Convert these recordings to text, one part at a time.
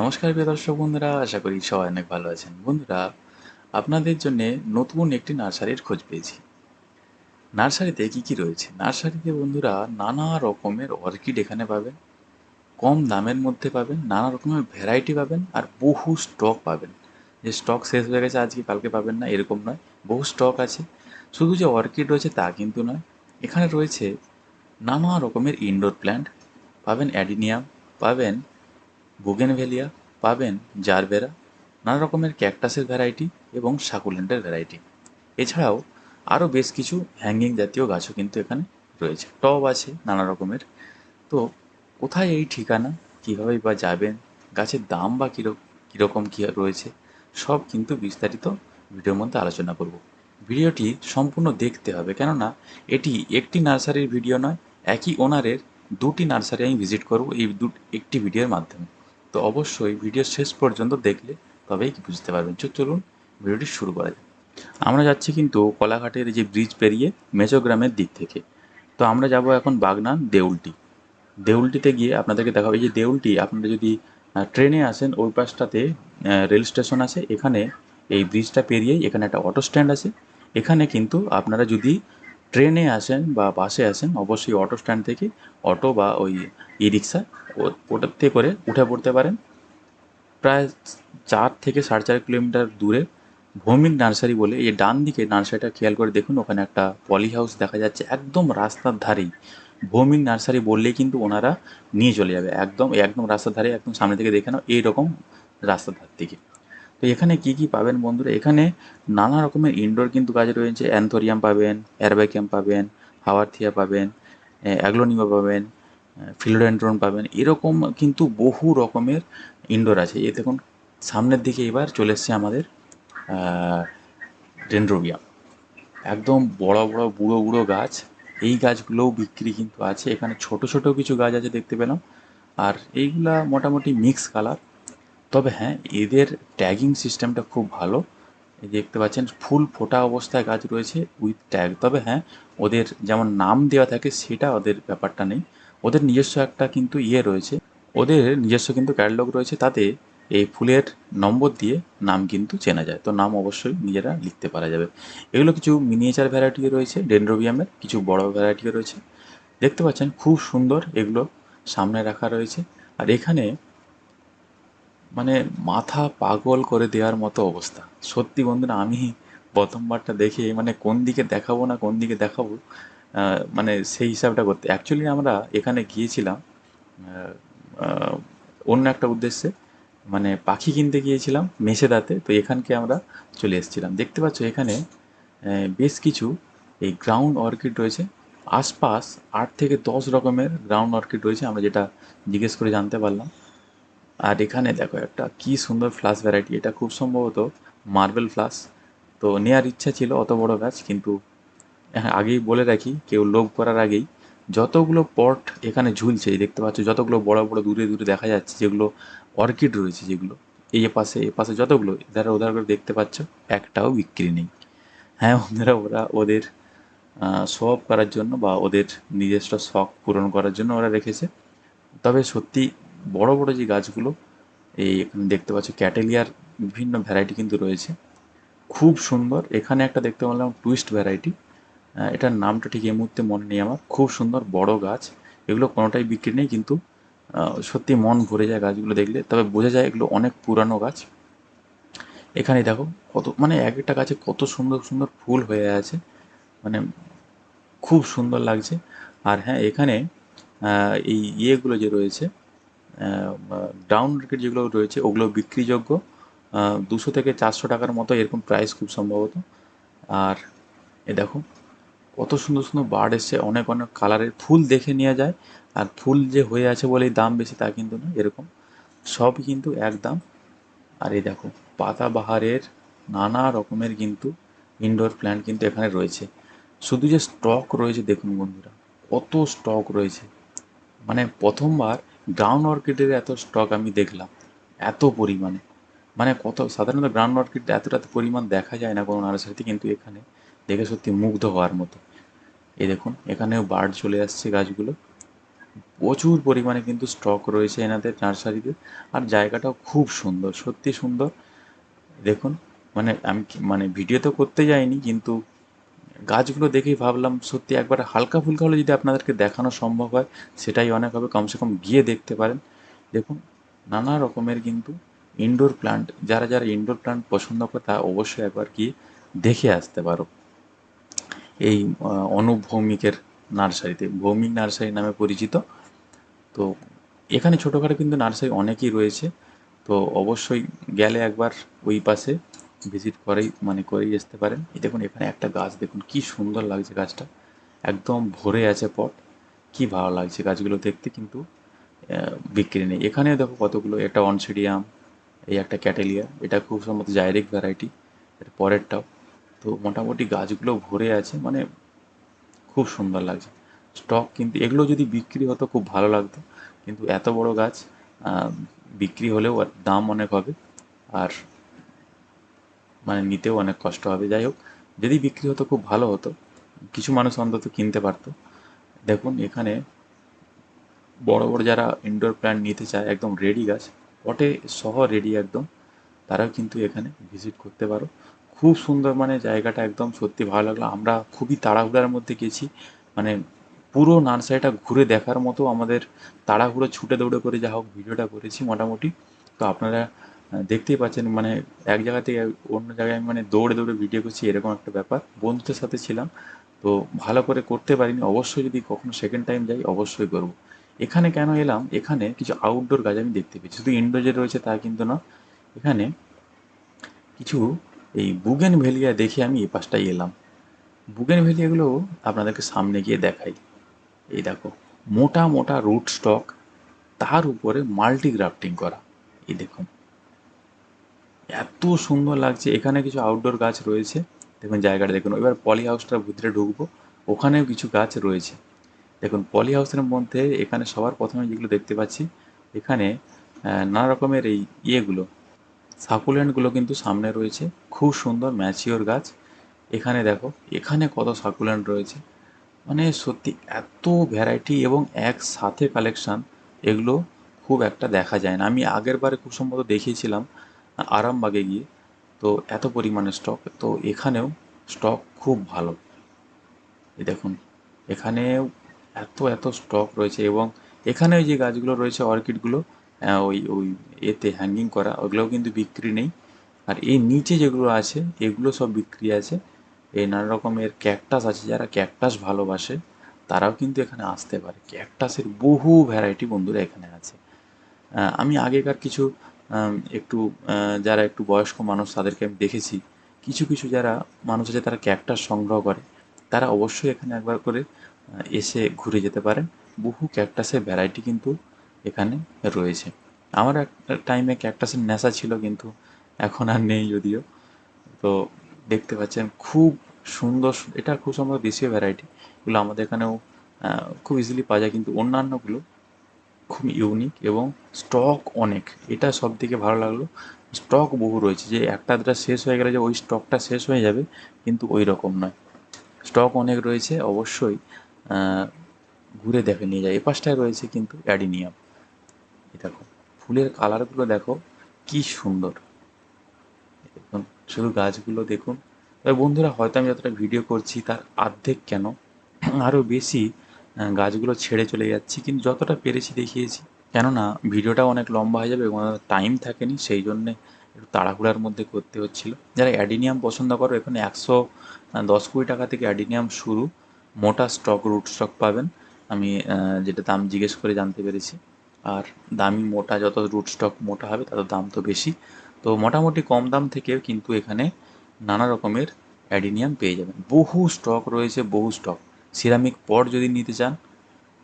নমস্কার প্রিয় দর্শক বন্ধুরা, আশা করি সবাই অনেক ভালো আছেন। বন্ধুরা, আপনাদের জন্য নতুন একটি নার্সারির খোঁজ পেয়েছি। নার্সারিতে কি কি রয়েছে? নার্সারিতে বন্ধুরা, নানা রকমের অর্কিড এখানে পাবেন, কম দামের মধ্যে পাবেন, নানা রকমের ভ্যারাইটি পাবেন আর বহু স্টক পাবেন। যে স্টক শেষ হয়ে গেছে, আজকে কালকে পাবেন না, এরকম নয়। বহু স্টক আছে। শুধু যে অর্কিড রয়েছে তা কিন্তু নয়। এখানে রয়েছে নানা রকমের ইনডোর প্ল্যান্ট, পাবেন অ্যাডিনিয়াম, পাবেন বুগেনভেলিয়া পাবেন জারবেরা নানা রকমের ক্যাকটাসের ভ্যারাইটি এবং সাকুলেন্টের ভ্যারাইটি এছাড়াও আরও বেশ কিছু হ্যাঙ্গিং জাতীয় গাছও কিন্তু এখানে রয়েছে। টব আছে নানা রকমের। তো কোথায় এই ঠিকানা? কীভাবে বা যাবেন? গাছের দাম বা কীরকম কীরকম কী রয়েছে? সব কিন্তু বিস্তারিত ভিডিওর মধ্যে আলোচনা করব। ভিডিওটি সম্পূর্ণ দেখতে হবে, কেননা এটি একটি নার্সারির ভিডিও নয়, একই ওনারের দুটি নার্সারি আমি ভিজিট করব এই দু, একটি ভিডিওর মাধ্যমে। তো অবশ্যই ভিডিও শেষ পর্যন্ত দেখলে তবেই কি বুঝতে পারবেন। চলুন ভিডিওটি শুরু করা যাক। আমরা যাচ্ছি কিন্তু কলাঘাটের যে ব্রিজ পেরিয়ে মেজোগ্রামের দিক থেকে। তো আমরা যাব এখন বাগনান দেউলটি। দেউলটিতে গিয়ে আপনাদেরকে দেখাবো, এই যে দেউলটি, আপনারা যদি ট্রেনে আসেন, ওই পাশটাতে রেল স্টেশন আছে। এখানে এই ব্রিজটা পেরিয়েই এখানে একটা অটো স্ট্যান্ড আছে। এখানে কিন্তু আপনারা যদি ট্রেনে আসেন বা বাসে আসেন, অবশ্যই অটো স্ট্যান্ড থেকে অটো বা ওই ই রিক্সা ওটাতে করে উঠে পড়তে পারেন। প্রায় চার থেকে সাড়ে চার কিলোমিটার দূরে ভৌমিক নার্সারি বলে এই ডান দিকে নার্সারিটা খেয়াল করে দেখুন, ওখানে একটা পলি হাউস দেখা যাচ্ছে একদম রাস্তার ধারেই। ভৌমিক নার্সারি বললেই কিন্তু ওনারা নিয়ে চলে যাবে, একদম একদম রাস্তার ধারে, একদম সামনে থেকে দেখে নাও, এইরকম রাস্তার ধার থেকে। তো এখানে কি কি পাবেন বন্ধুরা? এখানে নানা রকমের ইনডোর কিন্তু গাছ রয়েছে, অ্যান্থোরিয়াম পাবেন অ্যারবাইক্যাম পাবেন হাওয়ারথিয়া পাবেন অ্যাগ্লোনিমা পাবেন ফিলোডেন্ড্রন পাবেন, এরকম কিন্তু বহু রকমের ইনডোর আছে। এ দেখুন, সামনের দিকে এবার চলে এসছে আমাদের ডেন্ড্রোবিয়াম একদম বড় বড় বুড়ো বুড়ো গাছ, এই গাছগুলোও বিক্রি কিন্তু আছে। এখানে ছোট ছোট কিছু গাছ আছে দেখতে পেলাম, আর এইগুলা মোটামুটি মিক্স কালার। তবে হ্যাঁ এদের ট্যাগিং সিস্টেমটা খুব ভালো। দেখতে পাচ্ছেন, ফুল ফোটা অবস্থায় গাছ রয়েছে উইথ ট্যাগ তবে হ্যাঁ ওদের যেমন নাম দেওয়া থাকে, সেটা ওদের ব্যাপারটা নেই। ওদের নিজস্ব একটা কিন্তু ইয়ে রয়েছে। ওদের নিজস্ব কিন্তু ক্যাটালগ রয়েছে, তাতে এই ফুলের নম্বর দিয়ে নাম কিন্তু চেনা যায়। তো নাম অবশ্যই নিজেরা লিখতে পারা যাবে। এগুলো কিছু মিনিয়েচার ভ্যারাইটিও রয়েছে ডেন্ড্রোবিয়ামের কিছু বড় ভ্যারাইটিও রয়েছে। দেখতে পাচ্ছেন, খুব সুন্দর এগুলো সামনে রাখা রয়েছে। আর এখানে মানে মাথা পাগল করে দেওয়ার মতো অবস্থা। সত্যি বন্ধুরা, আমি প্রথমবারটা দেখে মানে কোন দিকে দেখাবো না কোন দিকে দেখাবো মানে সেই হিসাবটা করতে। অ্যাকচুয়ালি আমরা এখানে গিয়েছিলাম অন্য একটা উদ্দেশ্যে মানে পাখি কিনতে গিয়েছিলাম মেছেদাতে তো এখানকে আমরা চলে এসেছিলাম। দেখতে পাচ্ছ এখানে বেশ কিছু এই গ্রাউন্ড অর্কিড রয়েছে। আশপাশ আট থেকে দশ রকমের গ্রাউন্ড অর্কিড রয়েছে, আমরা যেটা জিজ্ঞেস করে জানতে পারলাম। আর এখানে দেখো একটা কি সুন্দর ফ্লাস ভ্যারাইটি এটা খুব সম্ভবত মার্বেল ফ্লাস তো নেওয়ার ইচ্ছা ছিল অত বড় গাছ কিন্তু হ্যাঁ আগেই বলে রাখি, কেউ লোভ করার আগেই যতগুলো পট এখানে ঝুলছে দেখতে পাচ্ছ, যতগুলো বড় বড়, দূরে দূরে দেখা যাচ্ছে, যেগুলো অর্কিড রয়েছে, যেগুলো, এই পাশে এ পাশে যতগুলো যারা ওধার করে দেখতে পাচ্ছ, একটাও বিক্রি নেই। হ্যাঁ ওনারা ওরা ওদের শো অফ করার জন্য বা ওদের নিজস্ব শখ পূরণ করার জন্য ওরা রেখেছে। তবে সত্যি বড় বড় যে গাছগুলো এই এখানে দেখতে পাচ্ছ, ক্যাটেলিয়ার বিভিন্ন ভ্যারাইটি কিন্তু রয়েছে। খুব সুন্দর। এখানে একটা দেখতে পেলাম টুইস্ট ভ্যারাইটি এটার নামটা ঠিক এই মুহূর্তে মনে নেই আমার। খুব সুন্দর বড় গাছ। এগুলো কোনোটাই বিক্রি নেই কিন্তু সত্যি মন ভরে যায় গাছগুলো দেখলে। তবে বোঝা যায় এগুলো অনেক পুরানো গাছ। এখানে দেখো কত মানে এক একটা গাছে কত সুন্দর সুন্দর ফুল হয়ে আছে। মানে খুব সুন্দর লাগছে। আর হ্যাঁ এখানে এই ইয়েগুলো যে রয়েছে ডাউন মার্কেট যেগুলো রয়েছে, ওগুলো বিক্রিযোগ্য। দুশো থেকে চারশো টাকার মতো এরকম প্রাইস খুব সম্ভবত। আর এ দেখো কত সুন্দর সুন্দর বার্ড এসছে, অনেক অনেক কালারের ফুল দেখে নেওয়া যায়। আর ফুল যে হয়ে আছে বলেই দাম বেশি, তা কিন্তু না এরকম। সবই কিন্তু এক দাম আর এই দেখো, পাতাবাহারের নানা রকমের কিন্তু ইনডোর প্ল্যান্ট কিন্তু এখানে রয়েছে। শুধু যে স্টক রয়েছে, দেখুন বন্ধুরা, কত স্টক রয়েছে। মানে প্রথমবার গ্রাউন্ড অর্কিডের এত স্টক আমি দেখলাম, এত পরিমাণে। মানে কত, সাধারণত গ্রাউন্ড অর্কিড এতটা এত পরিমাণ দেখা যায় না কোনো নার্সারিতে কিন্তু এখানে দেখে সত্যি মুগ্ধ হওয়ার মতো। এই দেখুন, এখানেও বার্ড চলে আসছে গাছগুলো। প্রচুর পরিমাণে কিন্তু স্টক রয়েছে এনাদের নার্সারিতে আর জায়গাটাও খুব সুন্দর, সত্যি সুন্দর। দেখুন মানে আমি মানে ভিডিও তো করতে যাইনি, কিন্তু গাছগুলো দেখেই ভাবলাম, সত্যি একবার হালকা ফুলকা হলে যদি আপনাদেরকে দেখানো সম্ভব হয়, সেটাই অনেক হবে। কমসে কম গিয়ে দেখতে পারেন। দেখুন, নানা রকমের কিন্তু ইনডোর প্লান্ট যারা যারা ইনডোর প্লান্ট পছন্দ করে তা অবশ্যই একবার গিয়ে দেখে আসতে পারো। এই অনুভৌমিকের নার্সারিতে, ভৌমিক নার্সারি নামে পরিচিত। তো এখানে ছোটোখাটো কিন্তু নার্সারি অনেকই রয়েছে। তো অবশ্যই গেলে একবার ওই পাশে ভিজিট করেই মানে করেই আসতে পারেন। এই দেখুন, এখানে একটা গাছ, দেখুন কি সুন্দর লাগছে গাছটা। একদম ভরে আছে পট। কি ভালো লাগছে গাছগুলো দেখতে, কিন্তু বিক্রি নেই। এখানে দেখো কতগুলো, একটা অনসিডিয়াম, এই একটা ক্যাটেলিয়া, এটা খুব সম্ভবত জাইরিক ভ্যারাইটি এর পরেরটাও। তো মোটামুটি গাছগুলো ভরে আছে মানে খুব সুন্দর লাগছে। স্টক কিন্তু, এগুলো যদি বিক্রি হতো, খুব ভালো লাগতো। কিন্তু এত বড় গাছ বিক্রি হলেও আর দাম অনেক হবে। আর মানে নিতেও অনেক কষ্ট হবে। যাই হোক, যদি বিক্রি হতো খুব ভালো হতো। কিছু মানুষ অন্তত কিনতে পারতো। দেখুন, এখানে বড় বড় যারা ইনডোর প্ল্যান্ট নিতে চায়, একদম রেডি গাছ পটে সহ রেডি একদম, তারাও কিন্তু এখানে ভিজিট করতে পারো। খুব সুন্দর মানে জায়গাটা একদম সত্যি ভালো লাগল। আমরা খুবই তাড়াহুড়ার মধ্যে গেছি। মানে পুরো নার্সারিটা ঘুরে দেখার মতো আমাদের তাড়াহুড়ো, ছুটে দৌড়ে করে যা হোক ভিডিওটা করেছি মোটামুটি। তো আপনারা দেখতেই পাচ্ছেন মানে এক জায়গা থেকে অন্য জায়গায় আমি মানে দৌড়ে দৌড়ে ভিডিও করছি, এরকম একটা ব্যাপার। বন্ধুদের সাথে ছিলাম, তো ভালো করে করতে পারিনি। অবশ্যই যদি কখনো সেকেন্ড টাইম যাই, অবশ্যই করব। এখানে কেন এলাম? এখানে কিছু আউটডোর গাছ আমি দেখতে পেয়েছি। শুধু ইনডোর যে রয়েছে তা কিন্তু না এখানে কিছু এই বুগেন ভেলিয়া দেখে আমি এই পাশটায় এলাম। বুগেন ভেলিয়াগুলো আপনাদেরকে সামনে গিয়ে দেখাই। এই দেখো, মোটা মোটা রুট স্টক তার উপরে মাল্টি গ্রাফটিং করা। এই দেখুন এত সুন্দর লাগছে। এখানে কিছু আউটডোর গাছ রয়েছে। দেখুন জায়গাটা, দেখুন। এবার পলি হাউসটার ভিতরে ঢুকবো। ওখানেও কিছু গাছ রয়েছে। দেখুন পলি হাউসের মধ্যে এখানে সবার প্রথমে যেগুলো দেখতে পাচ্ছি, এখানে নানা রকমের এই ইয়েগুলো সাকুলেন্টগুলো কিন্তু সামনে রয়েছে। খুব সুন্দর ম্যাচিওর গাছ। এখানে দেখো, এখানে কত সাকুলেন্ট রয়েছে। মানে সত্যি এত ভ্যারাইটি এবং একসাথে কালেকশান এগুলো খুব একটা দেখা যায় না। আমি আগের বারে খুব সম্ভবত দেখিয়েছিলাম। আরামবাগে গিয়ে, তো এত পরিমাণে স্টক তো এখানেও স্টক খুব ভালো। এই দেখুন, এখানেও এত এত স্টক রয়েছে এবং এখানে ওই যে গাছগুলো রয়েছে, অর্কিডগুলো ওই ওই এতে হ্যাঙ্গিং করা, ওগুলোও কিন্তু বিক্রি নেই। আর এই নিচে যেগুলো আছে, এগুলো সব বিক্রি আছে। এই নানা রকমের ক্যাকটাস আছে, যারা ক্যাকটাস ভালোবাসে, তারাও কিন্তু এখানে আসতে পারে। ক্যাকটাসের বহু ভ্যারাইটি বন্ধুরা এখানে আছে। আমি আগেকার কিছু একটু যারা একটু বয়স্ক মানুষ তাদেরকে আমি দেখেছি, কিছু কিছু যারা মানুষ আছে তারা ক্যাকটাস সংগ্রহ করে, তারা অবশ্যই এখানে একবার করে এসে ঘুরে যেতে পারেন। বহু ক্যাকটাসের ভ্যারাইটি কিন্তু এখানে রয়েছে। আমার একটা টাইমে ক্যাকটাসের নেশা ছিল কিন্তু এখন আর নেই যদিও। তো দেখতে পাচ্ছেন খুব সুন্দর, এটা খুব সম্ভবত দেশীয় ভ্যারাইটি এগুলো আমাদের এখানেও খুব ইজিলি পাওয়া যায়, কিন্তু অন্যান্যগুলো খুব ইউনিক এবং স্টক অনেক। এটা সব থেকে ভালো লাগল। স্টক বহু রয়েছে যে একটা দুটা শেষ হয়ে গেলে যে ওই স্টকটা শেষ হয়ে যাবে কিন্তু ওই রকম নয়। স্টক অনেক রয়েছে, অবশ্যই ঘুরে দেখে নিয়ে যায় এ পাশটায় রয়েছে কিন্তু অ্যাডিনিয়াম। দেখো, ফুলের কালারগুলো দেখো, কি সুন্দর। শুধু গাছগুলো দেখুন। তবে বন্ধুরা, হয়তো আমি যতটা ভিডিও করছি, তার অর্ধেক কেন? আরও বেশি গাছগুলো ছেড়ে চলে যাচ্ছি, কিন্তু যতটা পেরেছি দেখিয়েছি। কেননা, ভিডিওটা অনেক লম্বা হয়ে যাবে এবং টাইম থাকেনি, সেই জন্যে একটু তাড়াহুড়ার মধ্যে করতে হচ্ছিল। যারা অ্যাডিনিয়াম পছন্দ করো, এখানে একশো দশ কুড়ি টাকা থেকে অ্যাডিনিয়াম শুরু। মোটা স্টক, রুট স্টক পাবেন। আমি যেটা দাম জিজ্ঞেস করে জানতে পেরেছি। আর দামি মোটা, যত রুট স্টক মোটা হবে তত দাম তো বেশি। তো মোটামুটি কম দাম থেকেও কিন্তু এখানে নানা রকমের অ্যাডিনিয়াম পেয়ে যাবেন। বহু স্টক রয়েছে, বহু স্টক। সিরামিক পট যদি নিতে চান,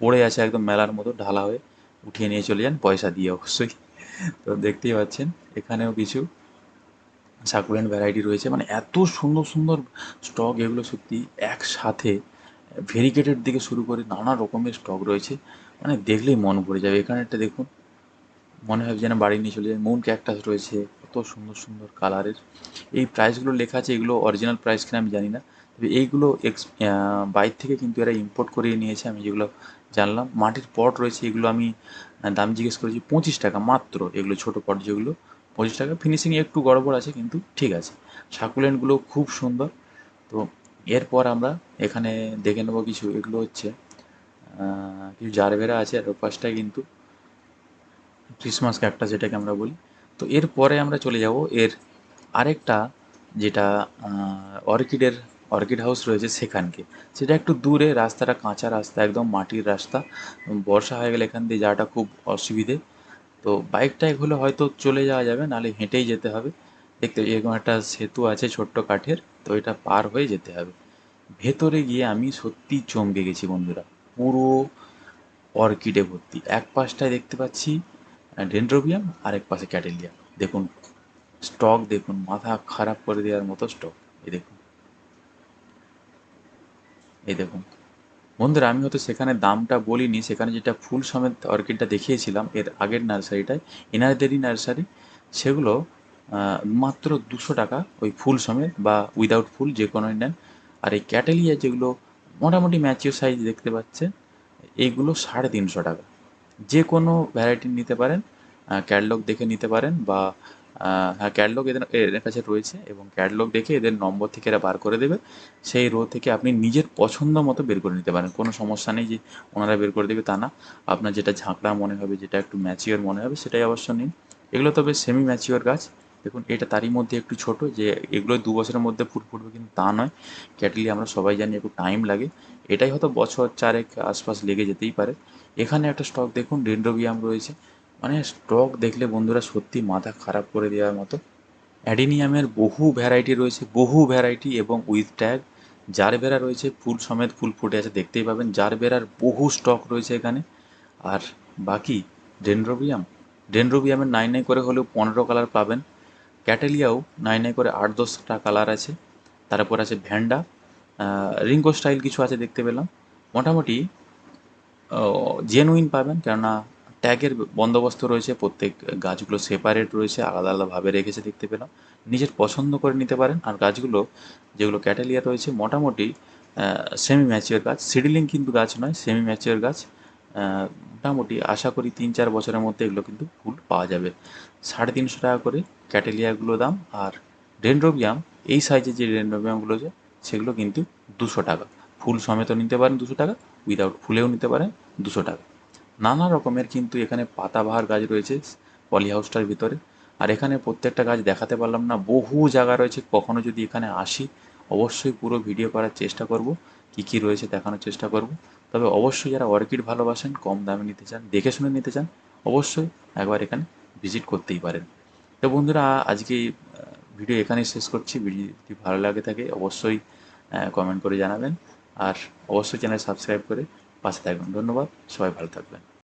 পড়ে আছে একদম মেলার মতো, ঢালা হয়ে উঠিয়ে নিয়ে চলে যান, পয়সা দিয়ে অবশ্যই। তো দেখতেই পাচ্ছেন, এখানেও কিছু সাকুলেন্ট ভ্যারাইটি রয়েছে। মানে এত সুন্দর সুন্দর স্টক এগুলো সত্যি একসাথে ভেরিকেটেড থেকে শুরু করে নানা রকমের স্টক রয়েছে। মানে দেখলেই মন ভরে যাবে। এখানে একটা দেখুন, মনে হয় যেন বাড়ি নিয়ে চলে যায় মুন ক্যাকটাস রয়েছে, কত সুন্দর সুন্দর কালারের এই প্রাইসগুলো লেখা আছে, এগুলো অরিজিনাল প্রাইস কিনা আমি জানি না। তবে এইগুলো এক্স বাইর থেকে কিন্তু এরা ইম্পোর্ট করিয়ে নিয়েছে, আমি যেগুলো জানলাম। মাটির পট রয়েছে, এগুলো আমি দাম জিজ্ঞেস করেছি পঁচিশ টাকা মাত্র। এগুলো ছোটো পট যেগুলো, পঁচিশ টাকা। ফিনিশিং একটু গড়বড় আছে, কিন্তু ঠিক আছে। সাকুলেন্টগুলো খুব সুন্দর। তো এরপর আমরা এখানে দেখে নেব কিছু। এগুলো হচ্ছে কিছু জারবেরা আছে, আর ওর পাশটায় কিন্তু ক্রিসমাস ক্যাকটাস যেটাকে আমরা বলি। তো এরপরে আমরা চলে যাব। এর আরেকটা যেটা অর্কিডের অর্কিড হাউস রয়েছে সেখানকে। সেটা একটু দূরে, রাস্তাটা কাঁচা রাস্তা, একদম মাটির রাস্তা। বর্ষা হয়ে গেলে এখান দিয়ে যাওয়াটা খুব অসুবিধে। তো বাইক টাইক হলে হয়তো চলে যাওয়া যাবে, নাহলে হেঁটেই যেতে হবে। দেখতে এরকম একটা সেতু আছে ছোট্ট কাঠের, তো এটা পার হয়ে যেতে হবে। ভেতরে গিয়ে আমি সত্যি চমকে গেছি বন্ধুরা, পুরো অর্কিডে ভর্তি। এক পাশটায় দেখতে পাচ্ছি ডেন্ড্রোবিয়াম আর এক পাশে ক্যাটেলিয়া। দেখুন, স্টক দেখুন, মাথা খারাপ করে দেওয়ার মতো স্টক। এই দেখুন। এই দেখুন। বন্ধুরা, আমি হয়তো সেখানে দামটা বলিনি, সেখানে যেটা ফুল সমেত অর্কিডটা দেখিয়েছিলাম, এর আগের নার্সারিটায়, এনারদেরই নার্সারি, সেগুলো মাত্র দুশো টাকা ওই ফুল সমেত বা উইদাউট ফুল যে কোনোই নেন। আর এই ক্যাটেলিয়া যেগুলো মোটামুটি ম্যাচিও সাইজ দেখতে পাচ্ছেন এইগুলো সাড়ে তিনশো টাকা। যে কোনো ভ্যারাইটির নিতে পারেন ক্যাটলগ দেখে নিতে পারেন বা হ্যাঁ ক্যাটলগ এদের এদের কাছে রয়েছে এবং ক্যাটলগ দেখে এদের নম্বর থেকে এরা বার করে দেবে। সেই রো থেকে আপনি নিজের পছন্দ মতো বের করে নিতে পারেন। কোনো সমস্যা নেই যে ওনারা বের করে দেবে তা না। আপনার যেটা ঝাঁকড়া মনে হবে, যেটা একটু ম্যাচিওর মনে হবে, সেটাই অবশ্য নিন। এগুলো তবে সেমি ম্যাচিওর গাছ। দেখুন, এটা তারই মধ্যে একটু ছোট যে এগুলো দু বছরের মধ্যে ফুল ফুটবে কিন্তু তা নয়। ক্যাটলি আমরা সবাই জানি একটু টাইম লাগে। এটাই হয়তো বছর চারেক আশপাশ লেগে যেতেই পারে। এখানে একটা স্টক দেখুন ডেন্ড্রোবিয়াম রয়েছে। মানে স্টক দেখলে বন্ধুরা সত্যি মাথা খারাপ করে দেওয়ার মতো। অ্যাডিনিয়ামের বহু ভ্যারাইটি রয়েছে, বহু ভ্যারাইটি এবং উইথ ট্যাগ। জারবেরা রয়েছে, ফুল সমেত ফুল ফুটে আছে, দেখতেই পাবেন। জারবেরার বহু স্টক রয়েছে এখানে। আর বাকি, ডেন্ড্রোবিয়াম। ডেন্ড্রোবিয়ামের নাই নাই করে হলেও পনেরো কালার পাবেন। ক্যাটেলিয়াও নাই নাই করে আট দশটা কালার আছে। তারপর আছে ভ্যান্ডা। রিঙ্গো স্টাইল কিছু আছে দেখতে পেলাম। মোটামুটি জেনুইন পাবেন। কেননা ট্যাগের বন্দোবস্ত রয়েছে, প্রত্যেক গাছগুলো সেপারেট রয়েছে, আলাদা আলাদাভাবে রেখেছে দেখতে পেলাম। নিজের পছন্দ করে নিতে পারেন। আর গাছগুলো, যেগুলো ক্যাটালিয়া রয়েছে, মোটামুটি সেমি ম্যাচিওর গাছ। সিডিলিং কিন্তু গাছ নয় সেমি ম্যাচিওর গাছ মোটামুটি আশা করি তিন চার বছরের মধ্যে এগুলো কিন্তু ফুল পাওয়া যাবে। সাড়ে তিনশো টাকা করে ক্যাটেলিয়াগুলো দাম। আর ডেন্ড্রোবিয়াম, এই সাইজের যে ডেন্ড্রোবিয়ামগুলো আছে সেগুলো কিন্তু দুশো টাকা। ফুল সমেত নিতে পারেন দুশো টাকা উইদাউট ফুলেও নিতে পারেন দুশো টাকা। নানা রকমের কিন্তু এখানে পাতাবাহার গাছ রয়েছে, পলি হাউসটার ভিতরে। আর এখানে প্রত্যেকটা গাছ দেখাতে পারলাম না, বহু জায়গা রয়েছে, কখনো যদি এখানে আসি, অবশ্যই পুরো ভিডিও করার চেষ্টা করব, কী কী রয়েছে দেখানোর চেষ্টা করব। তবে অবশ্যই যারা অর্কিড ভালোবাসেন, কম দামে নিতে চান, দেখে শুনে নিতে চান, অবশ্যই একবার এখানে ভিজিট করতেই পারেন। তো বন্ধুরা, আজকে ভিডিও এখানেই শেষ করছি। ভিডিও যদি ভালো লাগে থাকে, অবশ্যই কমেন্ট করে জানাবেন। আর অবশ্যই চ্যানেল সাবস্ক্রাইব করে পাশে থাকবেন। ধন্যবাদ। সবাই ভালো থাকবেন।